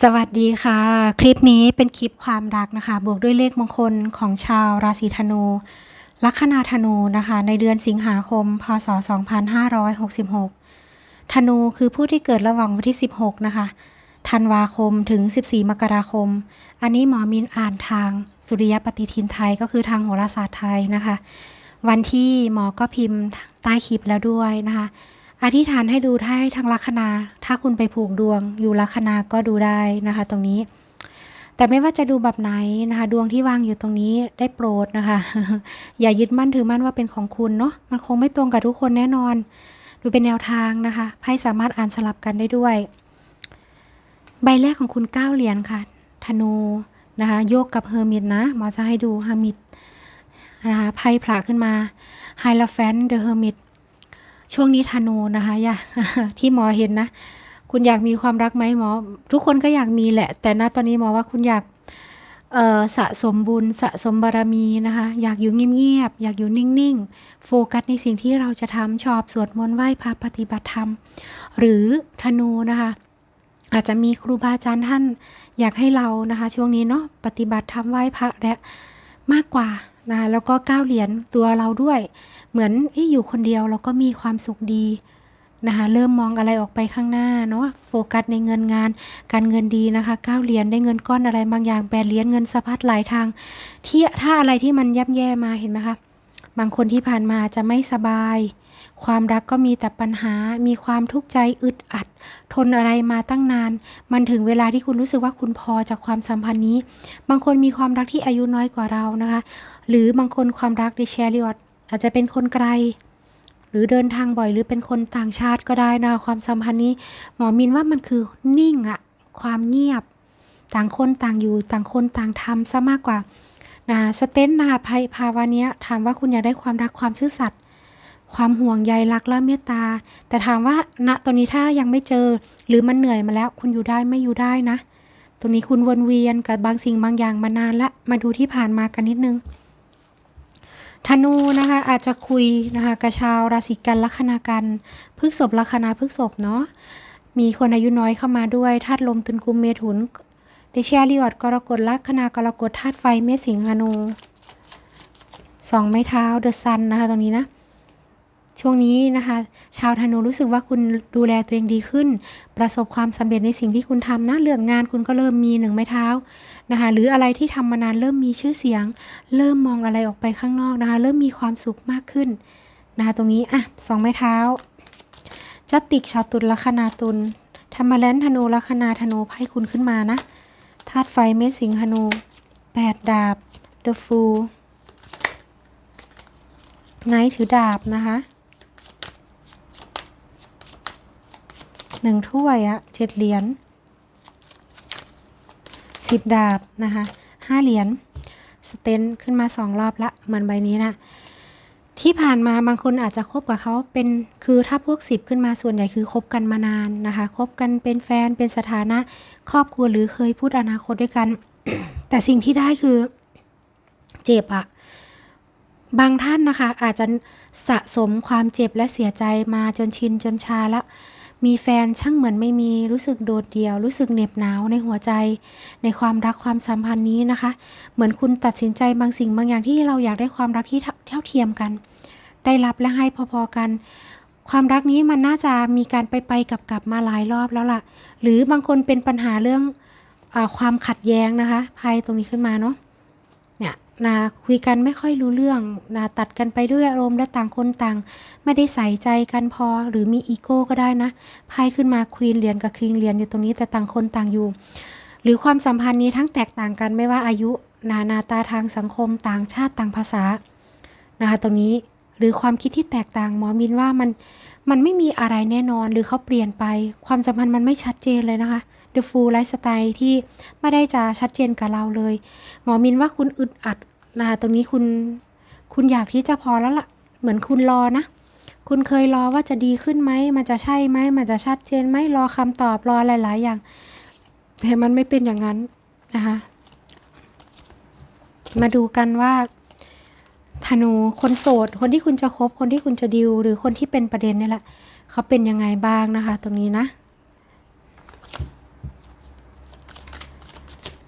สวัสดีค่ะ คลิปนี้เป็นคลิปความรักนะคะ บวกด้วยเลขมงคลของชาวราศีธนู ลัคนาธนูนะคะ ในเดือนสิงหาคม พศ 2566 ธนูคือผู้ที่เกิดระหว่างวันที่ 16 นะคะ ธันวาคมถึง 14 มกราคม อันนี้หมอมินอ่านทางสุริยปฏิทินไทยก็คือทางโหราศาสตร์ไทยนะคะ วันที่หมอก็พิมพ์ใต้คลิปแล้วด้วยนะคะ อธิษฐานให้ดูให้ทางลัคนา ถ้าคุณไปผูกดวงอยู่ลัคนาก็ดูได้นะคะ ตรงนี้ แต่ไม่ว่าจะดูแบบไหนนะคะ ดวงที่วางอยู่ตรงนี้ได้โปรดนะคะ อย่ายึดมั่นถือมั่นว่าเป็นของคุณเนาะ มันคงไม่ตรงกับทุกคนแน่นอน ดูเป็นแนวทางนะคะไพ่สามารถอ่านสลับกันได้ด้วย ใบแรกของคุณเก้าเหรียญค่ะ ธนูนะคะ โยกกับเฮอร์มิตนะหมอจะให้ดูเฮอร์มิตนะคะไพ่ผละขึ้นมาไฮลาแฟนเดอะเฮอร์มิต ช่วงนี้ธนูนะคะอยาที่หมอเห็นนะ คุณอยากมีความรักไหมหมอ ทุกคนก็อยากมีแหละ แต่ณตอนนี้หมอว่าคุณอยากสะสมบุญสะสมบารมีนะคะ อยากอยู่เงียบๆอยากอยู่นิ่งๆ โฟกัสในสิ่งที่เราจะทำชอบสวดมนต์ไหว้พระปฏิบัติธรรม หรือธนูนะคะ อาจจะมีครูบาอาจารย์ท่านอยากให้เรานะคะ ช่วงนี้เนาะปฏิบัติธรรมไหว้พระและมากกว่า นะแล้วก็ก้าวเหรียญตัวเราด้วย เหมือนออยู่คนเดียวเราก็มีความสุขดีนะคะเริ่มมองอะไรออกไปข้างหน้าเนาะโฟกัสในเงินงาน การเงินดีนะคะก้าวเหรียญได้เงินก้อนอะไรบางอย่างแปดเหรียญเงินสะพัดหลายทางที่ถ้าอะไรที่มันย่ำแย่มาเห็นไหมคะ บางคนที่ผ่านมาจะไม่สบาย ความรักก็มีแต่ปัญหา มีความทุกข์ใจอึดอัด ทนอะไรมาตั้งนาน มันถึงเวลาที่คุณรู้สึกว่าคุณพอจากความสัมพันธ์นี้ บางคนมีความรักที่อายุน้อยกว่าเรานะคะ หรือบางคนความรักในแชริออตอาจจะเป็นคนไกล หรือเดินทางบ่อยหรือเป็นคนต่างชาติก็ได้นะคะความสัมพันธ์นี้ หมอมินว่ามันคือนิ่งอะความเงียบ ต่างคนต่างอยู่ต่างคนต่างทำซะมากกว่า นะสเตนนะคะภายภาวะเนี้ยถามว่าคุณอยากได้ความรักความซื่อสัตย์ความห่วงใยรักและเมตตา แต่ถามว่าณตอนนี้ถ้ายังไม่เจอ หรือมันเหนื่อยมาแล้ว คุณอยู่ได้ไม่อยู่ได้นะตรงนี้คุณวนเวียนกับบางสิ่งบางอย่างมานานละมาดูที่ผ่านมากันนิดนึงธนูนะคะอาจจะคุยนะคะกับชาวราศีกันลัคนากันพฤกษบลัคนาพฤกษบเนาะมีคนอายุน้อยเข้ามาด้วยธาตุลมตุลกุมเมถุน เดชาลิออดกรกฎลัคนากรกฎธาตุไฟเมษสิงหานูสองไม้เท้าเดอะซันนะคะตรงนี้นะ ช่วงนี้นะคะ ชาวธนูรู้สึกว่าคุณดูแลตัวเองดีขึ้น ประสบความสำเร็จในสิ่งที่คุณทำนะเรื่องงานคุณก็เริ่มมีหนึ่งไม้เท้านะคะ หรืออะไรที่ทำมานานเริ่มมีชื่อเสียง เริ่มมองอะไรออกไปข้างนอกนะคะ เริ่มมีความสุขมากขึ้นนะคะตรงนี้อะสองไม้เท้าจัตติกชาวตุลลัคนาตุลธรรมแลนธนูลัคนาธนูไพ่คุณขึ้นมานะ ธาตุไฟเมษสิงหนูแปดดาบเดอะฟูไนท์ถือดาบนะคะหนึ่งถ้วยอะเจ็ดเหรียญสิบดาบนะคะห้าเหรียญสเตนขึ้นมาสองรอบละเหมือนใบนี้นะ ที่ผ่านมาบางคนอาจจะคบกับเขาเป็นคือถ้าพวกสิบขึ้นมาส่วนใหญ่คือคบกันมานานนะคะคบกันเป็นแฟนเป็นสถานะครอบครัวหรือเคยพูดอนาคตด้วยกัน แต่สิ่งที่ได้คือเจ็บอะบางท่านนะคะอาจจะสะสมความเจ็บและเสียใจมาจนชินจนชาแล้ว มีแฟนช่างเหมือนไม่มีรู้สึกโดดเดี่ยว รู้สึกเหน็บหนาวในหัวใจ ในความรักความสัมพันธ์นี้นะคะ เหมือนคุณตัดสินใจบางสิ่งบางอย่างที่เราอยากได้ความรักที่เท่าเท่าเทียมกัน ได้รับและให้พอๆกัน ความรักนี้มันน่าจะมีการไปไปกลับกลับๆมาหลายรอบแล้วล่ะ หรือบางคนเป็นปัญหาเรื่องอความขัดแย้งนะคะไพ่ตรงนี้ขึ้นมาเนาะเนี่ยนาคุยกันไม่ค่อยรู้เรื่องนาตัดกันไปด้วยอารมณ์และต่างคนต่าง ไม่ได้ใส่ใจกันพอหรือมีอีโก้ก็ได้นะไพ่ขึ้นมาควีนเรียญกับคิงเรียญอยู่ตรงนี้แต่ต่างคนต่างอยู่ หรือความสัมพันธ์นี้ทั้งแตกต่างกันไม่ว่าอายุนานาตาทางสังคมต่างชาติต่างภาษานะคะตรงนี้ หรือความคิดที่แตกต่างหมอมินว่ามันมันไม่มีอะไรแน่นอนหรือเขาเปลี่ยนไป ความสัมพันธ์มันไม่ชัดเจนเลยนะคะ The Full Lifestyle ที่ไม่ได้จะชัดเจนกับเราเลย หมอมินว่าคุณอึดอัดนะคะตรงนี้คุณคุณอยากที่จะพอแล้วล่ะ เหมือนคุณรอนะ คุณเคยรอว่าจะดีขึ้นไหม มันจะใช่ไหม มันจะชัดเจนไหมรอคำตอบรอหลาย ๆ อย่าง แต่มันไม่เป็นอย่างนั้นนะคะ มาดูกันว่า ธนูคนโสด คนที่คุณจะคบ คนที่คุณจะดิว หรือคนที่เป็นประเด็นนี่แหละเขาเป็นยังไงบ้างนะคะ ตรงนี้นะ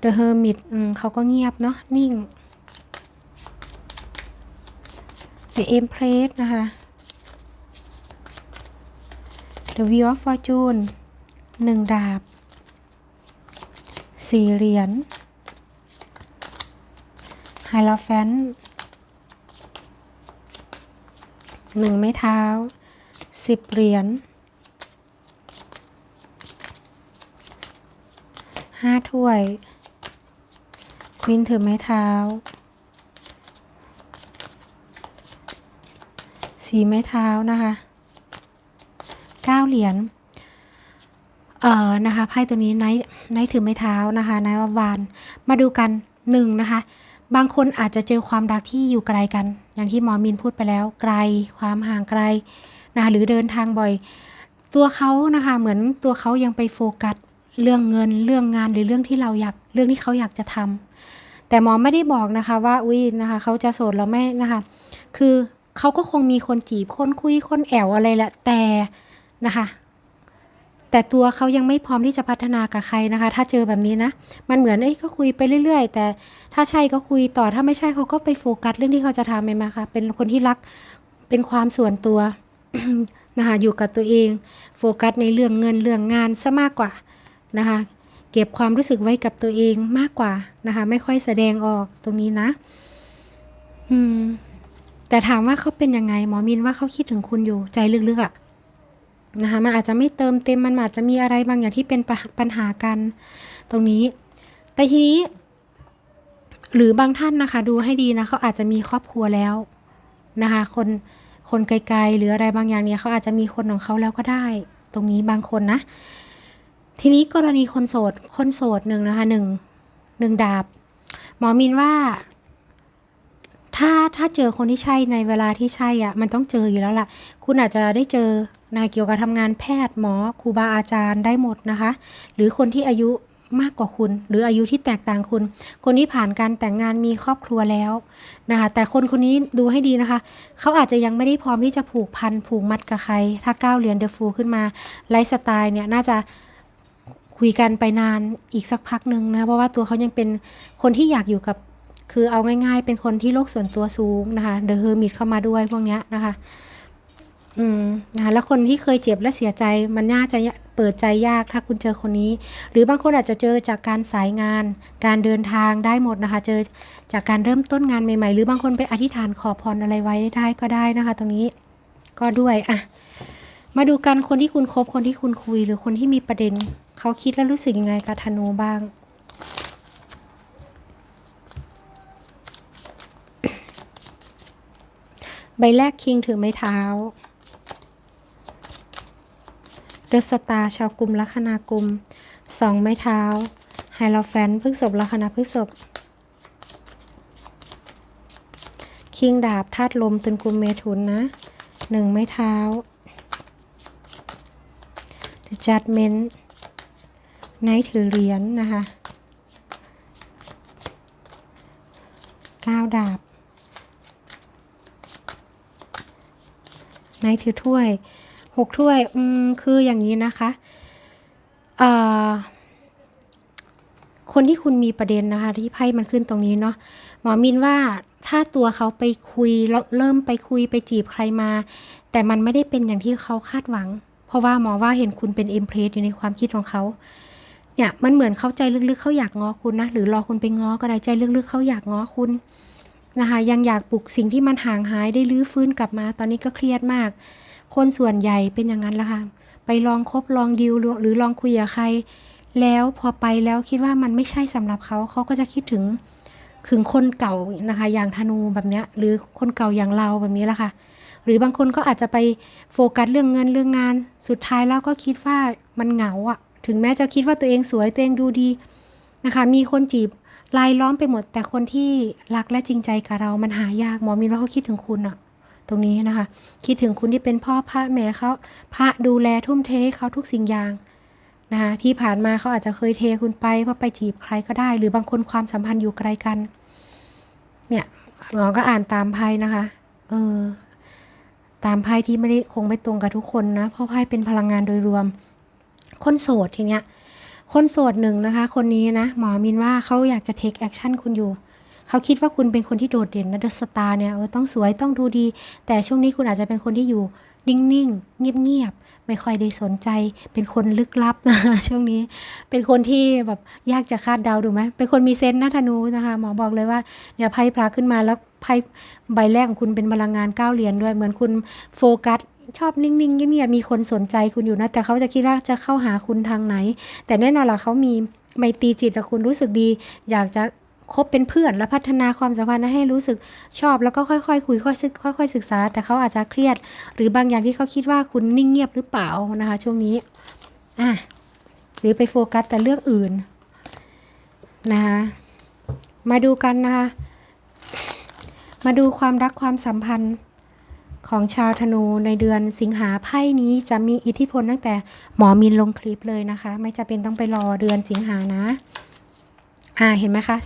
The Hermit อืมเขาก็เงียบเนาะนิ่ง The Empress นะคะ The Wheel of Fortune หนึ่งดาบสี่เหรียญ Hierophant หนึ่งไม้เท้าสิบเหรียญห้าถ้วยควินถือไม้เท้าสีไม้เท้านะคะเก้าเหรียญเอ่อนะคะไพ่ตัวนี้ไนท์ไนท์ถือไม้เท้านะคะไนท์วานมาดูกันหนึ่งนะคะ บางคนอาจจะเจอความรักที่อยู่ไกลกัน อย่างที่หมอมินพูดไปแล้วไกล ความห่างไกลนะคะหรือเดินทางบ่อย ตัวเขานะคะเหมือนตัวเขายังไปโฟกัสเรื่องเงินเรื่องงานหรือเรื่องที่เราอยากเรื่องที่เขาอยากจะทำแต่หมอไม่ได้บอกนะคะว่าอุ้ยนะคะเขาจะโสดแล้วไม่นะคะ คือเขาก็คงมีคนจีบคนคุยคนแอวอะไรแหละแต่นะคะ แต่ตัวเขายังไม่พร้อมที่จะพัฒนากับใครนะคะ ถ้าเจอแบบนี้นะ มันเหมือนเอ้ยก็คุยไปเรื่อย ๆ แต่ถ้าใช่ก็คุยต่อถ้าไม่ใช่เขาก็ไปโฟกัสเรื่องที่เขาจะทำเองมาค่ะเป็นคนที่รักเป็นความส่วนตัวนะคะอยู่กับตัวเอง โฟกัสในเรื่องเงินเรื่องงานซะมากกว่านะคะเก็บความรู้สึกไว้กับตัวเองมากกว่านะคะ ไม่ค่อยแสดงออกตรงนี้นะอืมแต่ถามว่าเขาเป็นยังไง หมอมินว่าเขาคิดถึงคุณอยู่ใจลึกๆอะ นะคะมันอาจจะไม่เติมเต็มมันอาจจะมีอะไรบางอย่างที่เป็นป,ปัญหากัน ตรงนี้ แต่ทีนี้ หรือบางท่านนะคะ ดูให้ดีนะเขาอาจจะมีครอบครัวแล้วนะคะ คนคนไกลๆหรืออะไรบางอย่างเนี่ยเขาอาจจะมีคนของเขาแล้วก็ได้ ตรงนี้บางคนนะ ทีนี้กรณีคนโสดคนโสดหนึ่งนะคะหนึ่งหนึ่งดาบ หมอมินว่า ถ้าถ้าเจอคนที่ใช่ในเวลาที่ใช่อะ มันต้องเจออยู่แล้วล่ะ คุณอาจจะได้เจอ นะเกี่ยวกับทำงานแพทย์หมอครูบาอาจารย์ได้หมดนะคะ หรือคนที่อายุมากกว่าคุณ หรืออายุที่แตกต่างคุณ คนที่ผ่านการแต่งงานมีครอบครัวแล้วนะคะแต่คนคนนี้ดูให้ดีนะคะ เขาอาจจะยังไม่ได้พร้อมที่จะผูกพันผูกมัดกับใคร ถ้าก้าวเหรียญเดอะฟูขึ้นมาไลฟ์สไตล์เนี่ยน่าจะคุยกันไปนานอีกสักพักหนึ่งนะเพราะว่าตัวเขายังเป็นคนที่อยากอยู่กับคือเอาง่าย ๆ เป็นคนที่โลกส่วนตัวสูงนะคะเดอะเฮอร์มิตเข้ามาด้วยพวกเนี้ยนะคะ อืมนะแล้วคนที่เคยเจ็บและเสียใจมันน่าจะเปิดใจยากถ้าคุณเจอคนนี้ หรือบางคนอาจจะเจอจากการสายงาน การเดินทางได้หมดนะคะ เจอจากการเริ่มต้นงานใหม่ๆ หรือบางคนไปอธิษฐานขอพรอะไรไว้ได้ก็ได้นะคะ ตรงนี้ก็ด้วยอะมาดูกันคนที่คุณคบคนที่คุณคุย หรือคนที่มีประเด็นเขาคิดและรู้สึกยังไงกับธนูบ้างใบแรกคิงถือไม้เท้า ดอะสตาร์ชาวกลุ่มลัคนากุมสองไม้เท้าไฮโลแฟนพฤกษบลัคนาพฤกษบคิงดาบธาตุลมตุนกุมเมถุนนะหนึ่งไม้เท้า The Judgment ไนท์ถือเหรียญนนะคะก้าวดาบไนท์ถือถ้วย หกถ้วย อืม คืออย่างนี้นะคะเอ่อคนที่คุณมีประเด็นนะคะ ที่ไพ่มันขึ้นตรงนี้เนาะหมอมินว่าถ้าตัวเขาไปคุยแล้วเริ่มไปคุยไปจีบใครมา แต่มันไม่ได้เป็นอย่างที่เขาคาดหวัง เพราะว่าหมอว่าเห็นคุณเป็นเอ็มเพรสอยู่ในความคิดของเขาเนี่ยมันเหมือนเขาใจลึกๆเขาอยากง้อคุณนะหรือรอคุณไปง้อก็ได้ใจลึกๆเขาอยากง้อคุณนะคะยังอยากปลุกสิ่งที่มันห่างหายได้ลื้อฟื้นกลับมา ตอนนี้ก็เครียดมาก คนส่วนใหญ่เป็นอย่างนั้นละค่ะ ไปลองคบลองดิวหรือลองคุยกับใคร แล้วพอไปแล้วคิดว่ามันไม่ใช่สำหรับเขาเขาก็จะคิดถึงถึงคนเก่านะคะอย่างธนูแบบนี้หรือคนเก่าอย่างเราแบบนี้ละค่ะ หรือบางคนก็อาจจะไปโฟกัสเรื่องเงินเรื่องงาน สุดท้ายแล้วก็คิดว่ามันเหงาอะถึงแม้จะคิดว่าตัวเองสวยตัวเองดูดีนะคะ มีคนจีบลายล้อมไปหมดแต่คนที่รักและจริงใจกับเรา มันหายากหมอมินว่าเขาคิดถึงคุณอะ ตรงนี้นะคะ คิดถึงคุณที่เป็นพ่อพระแม่เขาพระดูแลทุ่มเทให้เขาทุกสิ่งอย่างนะคะที่ผ่านมาเขาอาจจะเคยเทคุณไปเพราะไปจีบใครก็ได้ หรือบางคนความสัมพันธ์อยู่ไกลกัน เนี่ยหมอก็อ่านตามไพ่นะคะ เออ ตามไพ่ที่ไม่ได้คงไม่ตรงกับทุกคนนะ เพราะไพ่เป็นพลังงานโดยรวม คนโสดทีเนี้ย คนโสดหนึ่งนะคะ คนนี้นะ หมอมินว่าเขาอยากจะ take action คุณอยู่ เขาคิดว่าคุณเป็นคนที่โดดเด่นนะเดอะสตาร์เนี่ยเออต้องสวยต้องดูดี แต่ช่วงนี้คุณอาจจะเป็นคนที่อยู่นิ่งๆ เงียบๆ ไม่ค่อยได้สนใจ เป็นคนลึกลับนะช่วงนี้ เป็นคนที่แบบยากจะคาดเดาดูไหม เป็นคนมีเซนส์นะธนูนะคะ หมอบอกเลยว่าเนี่ยไพ่พระขึ้นมาแล้วไพ่ใบแรกของคุณเป็นพลังงานก้าเหรียญด้วย เหมือนคุณโฟกัสชอบนิ่งๆเงียบๆมีคนสนใจคุณอยู่นะ แต่เขาจะคิดว่าจะเข้าหาคุณทางไหน แต่แน่นอนล่ะเขามีไมตรีจิตกับคุณรู้สึกดี อยากจะ คบเป็นเพื่อนและพัฒนาความสัมพันธ์ให้รู้สึกชอบ แล้วก็ค่อยๆคุยค่อยๆค่อยๆศึกษา แต่เขาอาจจะเครียด หรือบางอย่างที่เขาคิดว่าคุณนิ่งเงียบหรือเปล่านะคะ ช่วงนี้อะหรือไปโฟกัสแต่เรื่องอื่นนะคะมาดูกันนะคะมาดูความรักความสัมพันธ์ของชาวธนูในเดือนสิงหาไพ่นี้จะมีอิทธิพลตั้งแต่หมอมินลงคลิปเลยนะคะ ไม่จะเป็นต้องไปรอเดือนสิงหานะ อ่าเห็นไหมคะ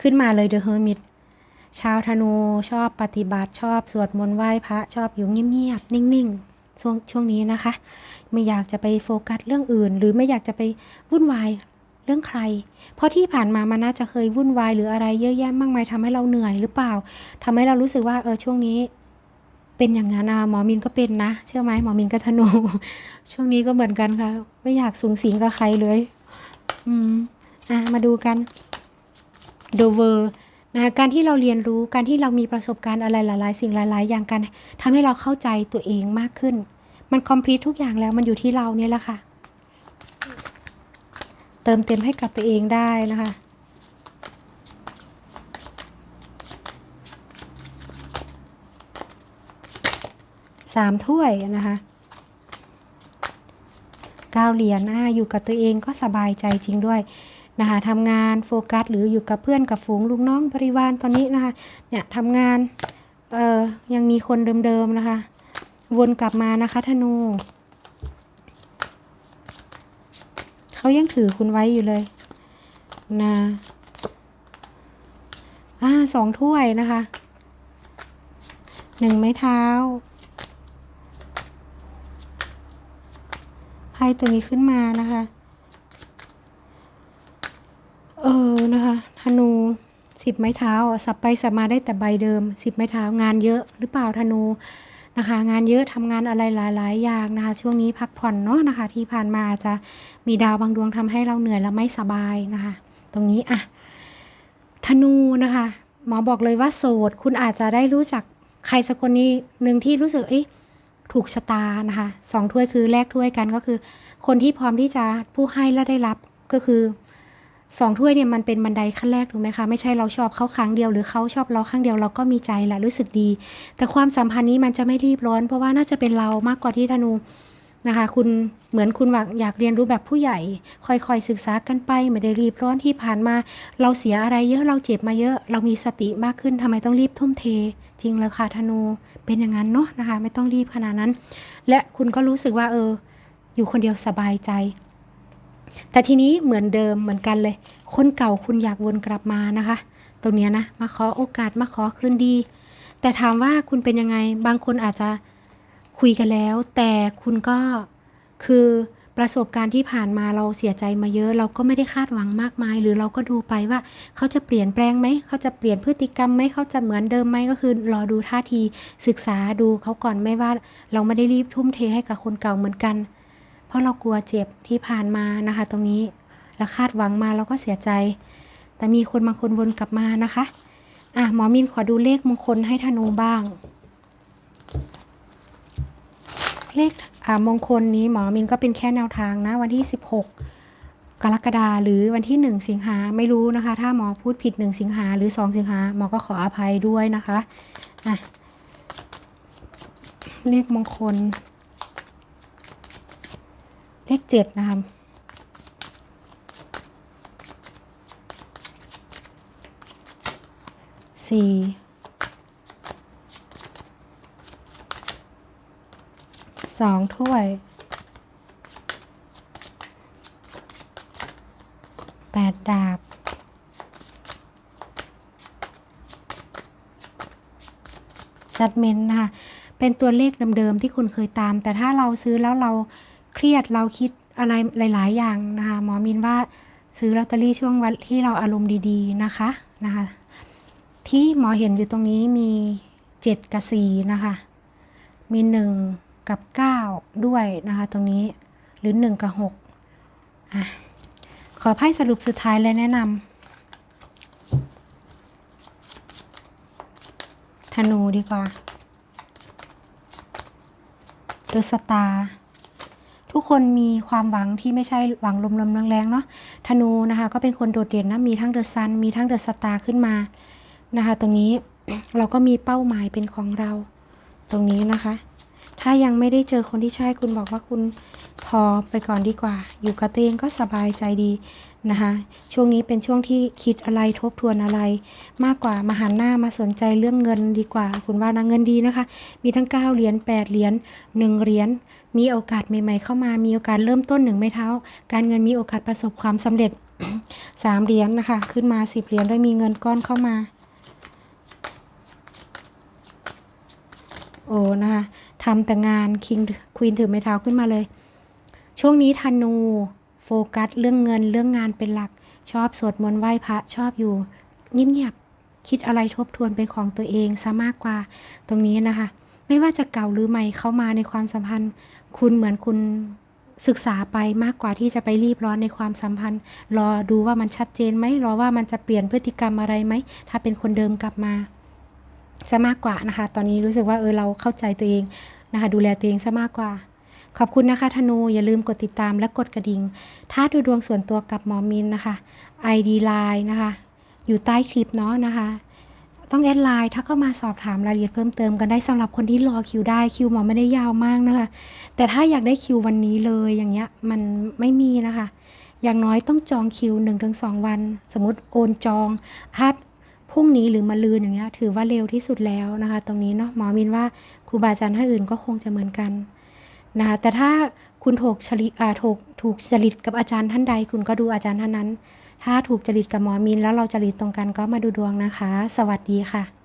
ขึ้นมาเลยเดอะเฮอร์มิตชาวธนูชอบปฏิบัติชอบสวดมนต์ไหว้พระชอบอยู่เงียบๆนิ่งๆช่วงช่วงนี้นะคะ ไม่อยากจะไปโฟกัสเรื่องอื่น หรือไม่อยากจะไปวุ่นวายเรื่องใคร เพราะที่ผ่านมามันน่าจะเคยวุ่นวายหรืออะไรเยอะแยะมากมายทำให้เราเหนื่อยหรือเปล่าทำให้เรารู้สึกว่าเออช่วงนี้ เป็นอย่างนั้นอะหมอมินก็เป็นนะ เชื่อไหมหมอมินก็ธนู ช่วงนี้ก็เหมือนกันค่ะ ไม่อยากสูงสิงกับใครเลย อืมอะมาดูกัน โดเวอร์นะคะการที่เราเรียนรู้การที่เรามีประสบการณ์อะไรหลายๆ สิ่งหลาย ๆ อย่างกันทำให้เราเข้าใจตัวเองมากขึ้น มันคอมพลีททุกอย่างแล้วมันอยู่ที่เราเนี่ยแหละค่ะ เติมเต็มให้กับตัวเองได้นะคะสามถ้วยนะคะเก้าเหรียญอ่าอยู่กับตัวเองก็สบายใจจริงด้วย นะคะทำงานโฟกัส หรืออยู่กับเพื่อนกับฝูงลูกน้องบริวารตอนนี้นะคะเนี่ยทำงานเอ่อยังมีคนเดิมๆนะคะ วนกลับมานะคะธนูเขายังถือคุณไว้อยู่เลยนะอ่าสองถ้วยนะคะหนึ่งไม้เท้าไพ่ตัวนี้ขึ้นมานะคะ เออนะคะธนูสิบไม้เท้าสับไปสับมาได้แต่ใบเดิมสิบไม้เท้างานเยอะหรือเปล่าธนูนะคะ งานเยอะทำงานอะไรหลาย ๆ อย่างนะคะ ช่วงนี้พักผ่อนเนาะนะคะ ที่ผ่านมาจะมีดาวบางดวงทำให้เราเหนื่อยและไม่สบายนะคะ ตรงนี้อะธนูนะคะหมอบอกเลยว่าโสด คุณอาจจะได้รู้จักใครสักคนนี้หนึ่งที่รู้สึกเอ๊ะถูกชะตานะคะสองถ้วยคือแลกถ้วยกันก็คือ คนที่พร้อมที่จะผู้ให้และได้รับก็คือ สองถ้วยเนี่ยมันเป็นบันไดขั้นแรกถูกไหมคะไม่ใช่เราชอบเขาครั้งเดียวหรือเขาชอบเราครั้งเดียวเราก็มีใจและรู้สึกดี แต่ความสัมพันธ์นี้มันจะไม่รีบร้อน เพราะว่าน่าจะเป็นเรามากกว่าที่ธนูนะคะคุณเหมือนคุณอยากเรียนรู้แบบผู้ใหญ่ ค่อยๆศึกษากันไปไม่ได้รีบร้อนที่ผ่านมา เราเสียอะไรเยอะเราเจ็บมาเยอะ เรามีสติมากขึ้นทำไมต้องรีบทุ่มเท จริงเลยค่ะธนูเป็นอย่างนั้นเนาะนะคะ ไม่ต้องรีบขนาดนั้น และคุณก็รู้สึกว่าเออ อยู่คนเดียวสบายใจ แต่ทีนี้เหมือนเดิมเหมือนกันเลย คนเก่าคุณอยากวนกลับมานะคะ ตรงนี้นะมาขอโอกาสมาขอคืนดี แต่ถามว่าคุณเป็นยังไง บางคนอาจจะคุยกันแล้ว แต่คุณก็คือประสบการณ์ที่ผ่านมาเราเสียใจมาเยอะ เราก็ไม่ได้คาดหวังมากมาย หรือเราก็ดูไปว่าเขาจะเปลี่ยนแปลงไหมเขาจะเปลี่ยนพฤติกรรมไหมเขาจะเหมือนเดิมไหมก็คือรอดูท่าทีศึกษาดูเขาก่อนไม่ว่า เราไม่ได้รีบทุ่มเทให้กับคนเก่าเหมือนกัน เพราะเรากลัวเจ็บที่ผ่านมานะคะ ตรงนี้แล้วคาดหวังมาเราก็เสียใจ แต่มีคนบางคนวนกลับมานะคะอะหมอมินขอดูเลขมงคลให้ธนูบ้าง เลขอ่ามงคลนี้หมอมินก็เป็นแค่แนวทางนะ วันที่ 16 กรกฎาหรือวันที่ 1 สิงหาไม่รู้นะคะ ถ้าหมอพูดผิด 1 สิงหาหรือ 2 สิงหาหมอก็ขออภัยด้วยนะคะอะเลขมงคล เลขเจ็ดนะคะสี่สองถ้วยแปดดาบจัดเมนนะคะเป็นตัวเลขเดิมๆที่คุณเคยตาม แต่ถ้าเราซื้อแล้วเรา รียดเราคิดอะไรหลาย ๆ อย่างนะคะหมอมินว่าซื้อลอตเตอรี่ช่วงวันที่เราอารมณ์ดีๆนะคะนะคะที่หมอเห็นอยู่ตรงนี้มีเจ็ดกับสี่นะคะ มีหนึ่งกับเก้าด้วยนะคะตรงนี้หรือหนึ่งกับหกอะขอไพ่สรุปสุดท้ายเลยแนะนำธนูดีกว่าดอสตาร์ ทุกคนมีความหวังที่ไม่ใช่หวังลมๆแรงๆเนาะธนูนะคะก็เป็นคนโดดเด่นนะมีทั้งเดอะซันมีทั้งเดอะสตาร์ขึ้นมานะคะตรงนี้เราก็มีเป้าหมายเป็นของเรา ตรงนี้นะคะ ถ้ายังไม่ได้เจอคนที่ใช่คุณบอกว่าคุณ อไปก่อนดีกว่า อยู่กับตัวเองก็สบายใจดีนะคะช่วงนี้เป็นช่วงที่คิดอะไรทบทวนอะไร มากกว่ามาหันหน้ามาสนใจเรื่องเงินดีกว่า คุณว่านะเงินดีนะคะ มีทั้ง 9 เหรียญ8เหรียญ1เหรียญมีโอกาสใหม่ๆเข้ามามีโอกาสเริ่มต้นหนึ่งไม้เท้า การเงินมีโอกาสประสบความสำเร็จ 3 เหรียญนะคะ ขึ้นมา 10 เหรียญด้วยมีเงินก้อนเข้ามาโอ้นะคะทำแต่งานคิงควีนถือไม้เท้าขึ้นมาเลย ช่วงนี้ธนู โฟกัสเรื่องเงินเรื่องงานเป็นหลัก ชอบสวดมนต์ไหว้พระชอบอยู่เงียบๆคิดอะไรทบทวนเป็นของตัวเองซะมากกว่าตรงนี้นะคะ ไม่ว่าจะเก่าหรือใหม่เข้ามาในความสัมพันธ์ คุณเหมือนคุณศึกษาไปมากกว่าที่จะไปรีบร้อนในความสัมพันธ์ รอดูว่ามันชัดเจนไหมรอว่ามันจะเปลี่ยนพฤติกรรมอะไรไหม ถ้าเป็นคนเดิมกลับมาซะมากกว่านะคะ ตอนนี้รู้สึกว่าเออเราเข้าใจตัวเองนะคะ ดูแลตัวเองซะมากกว่า ขอบคุณนะคะธนูอย่าลืมกดติดตามและกดกระดิ่ง ถ้าดูดวงส่วนตัวกับหมอมินนะคะ ID Line นะคะ อยู่ใต้คลิปเนาะนะคะ ต้องแอดไลน์ถ้าเข้ามาสอบถามรายละเอียดเพิ่มเติมกันได้สำหรับคนที่รอคิวได้คิวหมอไม่ได้ยาวมากนะคะ แต่ถ้าอยากได้คิววันนี้เลยอย่างเงี้ยมันไม่มีนะคะ อย่างน้อยต้องจองคิว 1-2 วัน สมมติโอนจองถ้าพรุ่งนี้หรือมาลืนอย่างเงี้ยถือว่าเร็วที่สุดแล้วนะคะ ตรงนี้เนาะหมอมินว่าครูบาอาจารย์ท่านอื่นก็คงจะเหมือนกัน นะคะแต่ถ้าคุณถูกฉลิอ่าถูกถูกจริตกับอาจารย์ท่านใด คุณก็ดูอาจารย์ท่านนั้น ถ้าถูกจริตกับหมอมีนแล้วเราจริตตรงกันก็มาดูดวงนะคะ สวัสดีค่ะ